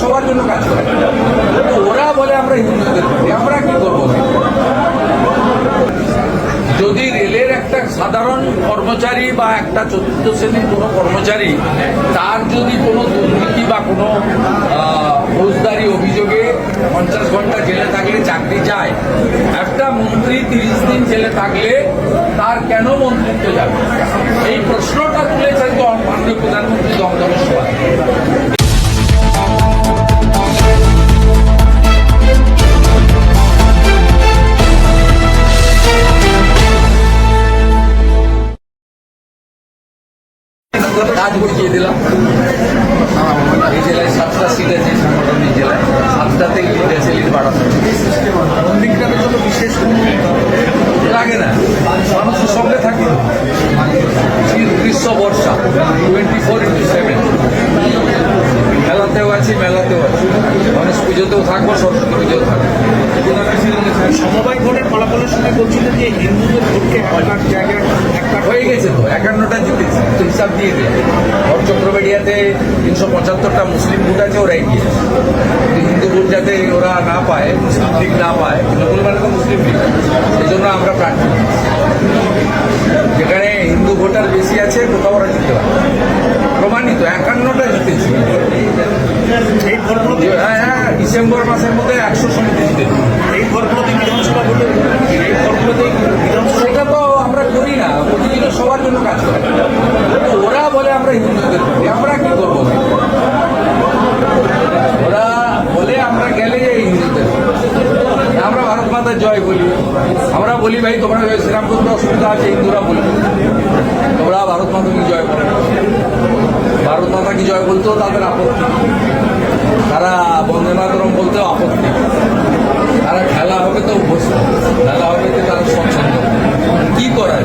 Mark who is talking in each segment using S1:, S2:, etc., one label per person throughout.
S1: সবার জন্য কাজ করে। ওরা বলে আমরা হিন্দুদের আমরা কি করব? যদি রেলের একটা সাধারণ কর্মচারী বা একটা চতুর্থ শ্রেণির কোনো কর্মচারী, তার যদি কোনো দুর্নীতি বা কোনো ফৌজদারি অভিযোগে পঞ্চাশ ঘণ্টা জেলে থাকলে চাকরি যায় একটা মন্ত্রী তিরিশ দিন জেলে থাকলে তার কেন মন্ত্রিত্ব যাবে? এই প্রশ্নটা তুলেছেন তো মাননীয় প্রধানমন্ত্রী দমদমের সভায়। এই জেলায় সাতটা সিট আছে সাংগঠনিক জেলায়। সাতটাতে ফ্যাসিলিটি বাড়াতে।
S2: নন্দীগ্রামের জন্য বিশেষ কোনো
S1: লাগে না মানুষের সঙ্গে থাকি। শীত গ্রীষ্ম বর্ষা টোয়েন্টি ফোর ইন্টু সেভেন মেলাতেও আছি মেলাতেও আছি। গণেশ পুজোতেও থাকব সরস্বতী পুজোতেও থাকব।
S2: সমবায় ভোটের ফলাফলের সময় বলছিলেন যে হিন্দুদের ভোটকে এক জায়গায়
S1: হয়ে গেছে তো একান্নটা জিতেছে তো হিসাব দিয়ে দিল ভোট চক্রবেড়িয়াতে তিনশো পঁচাত্তরটা মুসলিম ভোট আছে দিয়েছে কিন্তু হিন্দু ভোট যাতে ওরা না পায় মুসলিম লীগ না পায় তৃণমূল মানে তো মুসলিম লীগ। সেই জন্য আমরা প্রার্থী। যেখানে হিন্দু ভোটার বেশি আছে কোথাও ওরা জিততে পারে প্রমাণিত একান্নটা জিতেছি।
S2: ভোটগুলোতে
S1: হ্যাঁ হ্যাঁ ডিসেম্বর মাসের মধ্যে একশো সমিতি জিতেছি।
S2: এই ভোটগুলোতে বিধানসভা ভোটে এই ভোটগুলোতে বিধানসভা
S1: তো আমরা করি না প্রতিদিন সবার জন্য কাজ করে। ওরা বলে আমরা হিন্দুদের করি, আমরা কি করব? ওরা বলে আমরা গেলে হিন্দুদের আমরা ভারত মাতার জয় বলি। আমরা বলি, ভাই, তোমরা শ্রীরামচন্দ্র অসুবিধা আছে, হিন্দুরা বলি। তোমরা ভারত মাতা কি জয় বলো ভারত মাতা কি জয় বলতেও তাদের আপত্তি তারা বন্দে মাতরম বলতেও আপত্তি তারা খেলা হবে তো অভ্যস্ত। খেলা হবে তো তারা স্বচ্ছন্দ। কি করার?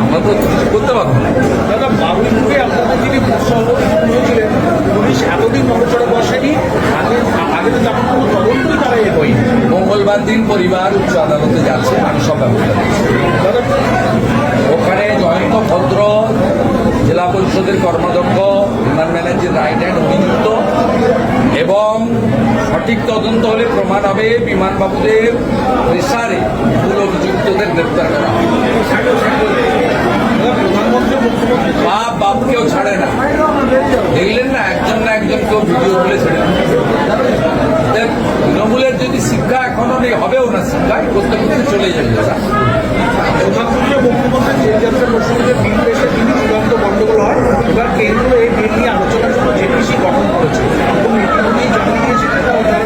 S1: আমরা তো করতে পারব না।
S2: দাদা বাবুইপুরে আপনাদের যিনি সভাপতি হয়েছিলেন পুলিশ এতদিন নড়চড়ে বসেনি আগে আগে তো তেমন কোনো তদন্তই তারা এ হয়নি
S1: মঙ্গলবার দিন পরিবার উচ্চ আদালতে যাচ্ছে আমি সব ব্যবস্থা
S2: দাদা
S1: ওখানে জয়ন্ত ভদ্র জেলা পরিষদের কর্মাধ্যক্ষ বিমান ব্যানার্জির রাইট হ্যান্ড অভিযুক্ত। এবং সঠিক তদন্ত হলে প্রমাণ হবে বিমানবাবুদের প্রেসারে মূল অভিযুক্তদের গ্রেপ্তার করা। বাপ বাপকেও ছাড়ে না। দেখলেন না, একজন না একজন কেউ ভিডিও তুলে ছেড়ে তৃণমূলের যদি শিক্ষা এখনও নেই, হবেও না শিক্ষা করতে করতে চলে যাবে।
S2: ও মুখ্যমন্ত্রী বিল পেশে তিনি চূড়ান্ত গণ্ডগোল হয়। এবার কেন্দ্র এই বিল নিয়ে আলোচনার জন্য জেপিসি গঠন করেছে এবং ইতিমধ্যেই জানিয়ে দিয়েছে যে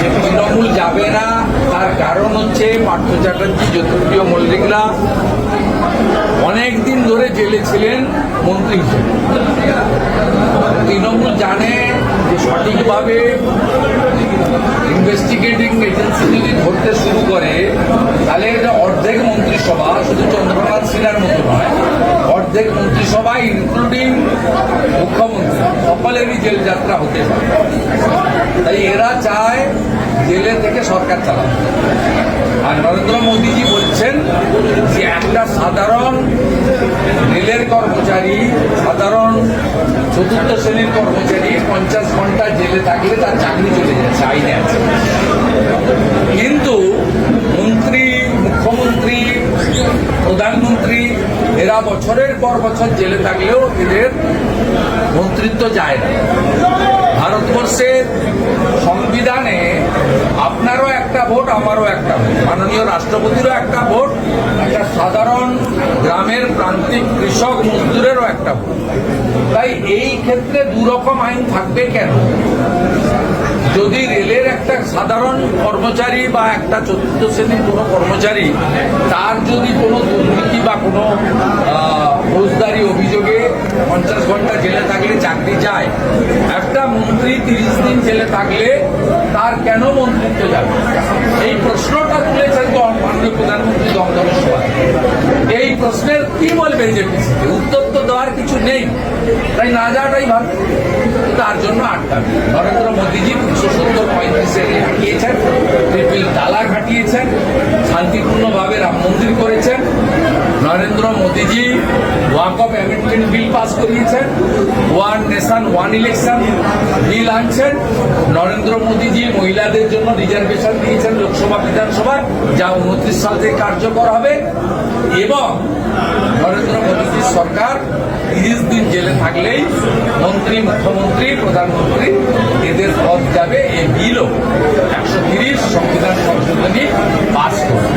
S1: যে তৃণমূল যাবে না, তার কারণ হচ্ছে পার্থ চ্যাটার্জি জ্যোতিপ্রিয় মল্লিকরা অনেক দিন ধরে জেলে ছিলেন মন্ত্রী তৃণমূল জানে যে সঠিকভাবে ইনক্লুডিং মুখ্যমন্ত্রী। সকলেরই জেল যাত্রা হতে পারে। তাই এরা চায় জেলে থেকে সরকার চালাতে আর নরেন্দ্র মোদীজি বলছেন যে একটা সাধারণ রেলের কর্মচারী, সাধারণ চতুর্থ শ্রেণির কর্মচারী পঞ্চাশ ঘণ্টা জেলে থাকলে তার চাকরি চলে যাচ্ছে, আইনে আছে। কিন্তু প্রধানমন্ত্রী, এরা বছরের পর বছর জেলে থাকলেও এদের মন্ত্রিত্ব যায় না। ভারতবর্ষের সংবিধানে আপনারও একটা ভোট, আমারও একটা ভোট, মাননীয় রাষ্ট্রপতিরও একটা ভোট, একটা সাধারণ গ্রামের প্রান্তিক কৃষক মজদুরেরও একটা ভোট। তাই এই ক্ষেত্রে দুরকম আইন থাকবে কেন? সাধারণ কর্মচারী বা একটা চতুর্থ শ্রেণির কোনো কর্মচারী, তার যদি কোনো দুর্নীতি বা কোনো ফৌজদারি অভিযোগে পঞ্চাশ ঘণ্টা জেলে থাকলে চাকরি চায়। একটা মন্ত্রী তিরিশ দিন জেলে থাকলে তার কেন মন্ত্রিত্ব যাবে? এই প্রশ্নটা তুলেছেন তো মাননীয় প্রধানমন্ত্রী দমদমের সভায়। এই প্রশ্নের কি বলবে জেপিসিকে উত্তর তো দেওয়ার কিছু নেই। তাই না যাওয়াটাই ভালো। তার জন্য আটকা নরেন্দ্র মোদীজি তিনশো সত্তর পঁয়ত্রিশে হাঁটিয়েছেন ট্রিপল তালা ঘাটিয়েছেন, শান্তিপূর্ণভাবে রাম মন্দির করেছেন Narendra Modiji Waqf amendment bill pass করিয়েছেন, one nation, one election bill আনছেন, নরেন্দ্র মোদীজি মহিলাদের জন্য রিজার্ভেশন দিয়েছেন লোকসভা বিধানসভায় যা উনত্রিশ সাল থেকে কার্যকর হবে এবং নরেন্দ্র মোদীজির সরকার তিরিশ দিন জেলে থাকলেই মন্ত্রী, মুখ্যমন্ত্রী, প্রধানমন্ত্রী এদের পদ যাবে এই বিলও। সংবিধান সংশোধনী পাস করবে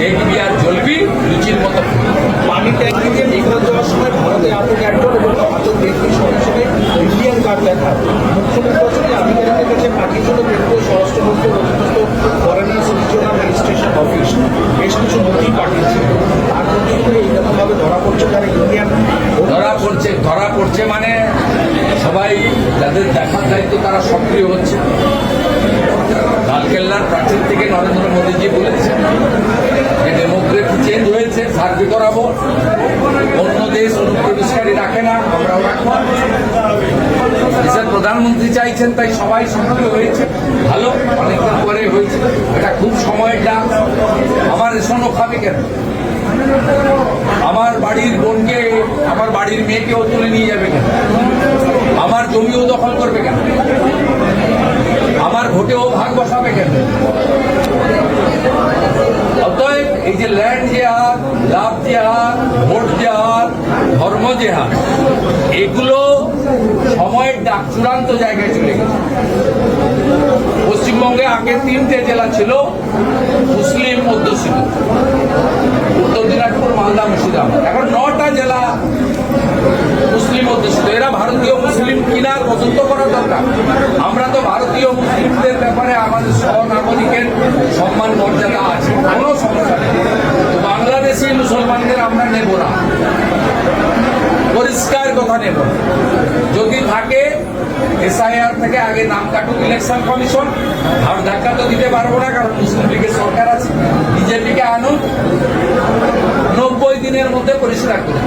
S1: দেখবি আর জ্বলবি রুচির মতো
S2: পানি ট্যাঙ্কি দিয়ে মেঘাল যাওয়ার সময় ভারতে আটক একজন এবং আটক ব্যক্তির সঙ্গে সঙ্গে ইন্ডিয়ান কার্ড দেখা। মুখ্য নির্বাচনী আধিকারিকের কাছে পাঠিয়েছিল কেন্দ্রীয় স্বরাষ্ট্রমন্ত্রী অধীনস্থ ফরেনার্স রিজিওনাল রেজিস্ট্রেশন অফিস। বেশ কিছু নথি পাঠিয়েছিল। তার মধ্যে থেকে এইরকমভাবে ধরা পড়ছে যারা ইন্ডিয়ান
S1: ধরা পড়ছে ধরা পড়ছে মানে সবাই যাদের দেখার দায়িত্ব তারা সক্রিয় হচ্ছে। লালকেল্লার প্রাচীর থেকে নরেন্দ্র মোদীজি বলেছেন, যে ডেমোক্রেসি চেঞ্জ হয়েছে সার্ভে করাবো। অন্য দেশ অনুপ্রবেশকারী রাখে না, আমরাও রাখব। দেশের প্রধানমন্ত্রী চাইছেন, তাই সবাই সক্রিয় হয়েছে। ভালো, অনেকদিন পরে হয়েছে। এটা খুব সময়ের ডাক। আমার রেশনও খাবে কেন? আমার বাড়ির বোনকে, আমার বাড়ির মেয়েকেও তুলে নিয়ে যাবে কেন? আমার জমিও দখল করবে কেন? আমার ভোটেও ভাগ বসাবে কেন? অতএব এই যে ল্যান্ড জেহাদ লাভ জেহাদ ভোট জেহাদ ধর্ম জেহাদ এগুলো সময়ের ডাক চূড়ান্ত জায়গায় চলে গেছে। পশ্চিমবঙ্গে আগে তিনটে জেলা ছিল, মুসলিম অধ্যুষিত উত্তর দিনাজপুর, মালদা, মুর্শিদাবাদ। এখন নটা জেলা মুসলিম অধ্যুষিত এরা ভারতীয় মুসলিম কিনা তদন্ত করা দরকার। সমস্ত ভারতীয় মুসলিমদের ব্যাপারে আমাদের সহনাগরিকের সম্মান মর্যাদা আছে, কোনো সমস্যা নেই। বাংলাদেশি মুসলমানদের আমরা নেব না। পরিষ্কার কথা নেব। যদি থাকে, এসআইআর থেকে আগে নাম কাটুক ইলেকশন কমিশন আর ধাক্কা তো দিতে পারব না, কারণ মুসলিম লীগের সরকার আছে। বিজেপিকে আনুক নব্বই দিনের মধ্যে পরিষ্কার করুন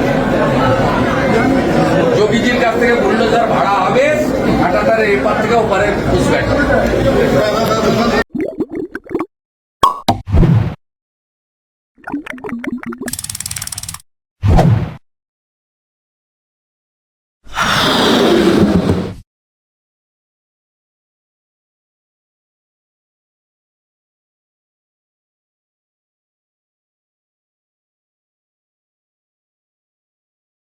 S1: ওপারে কুচবিহার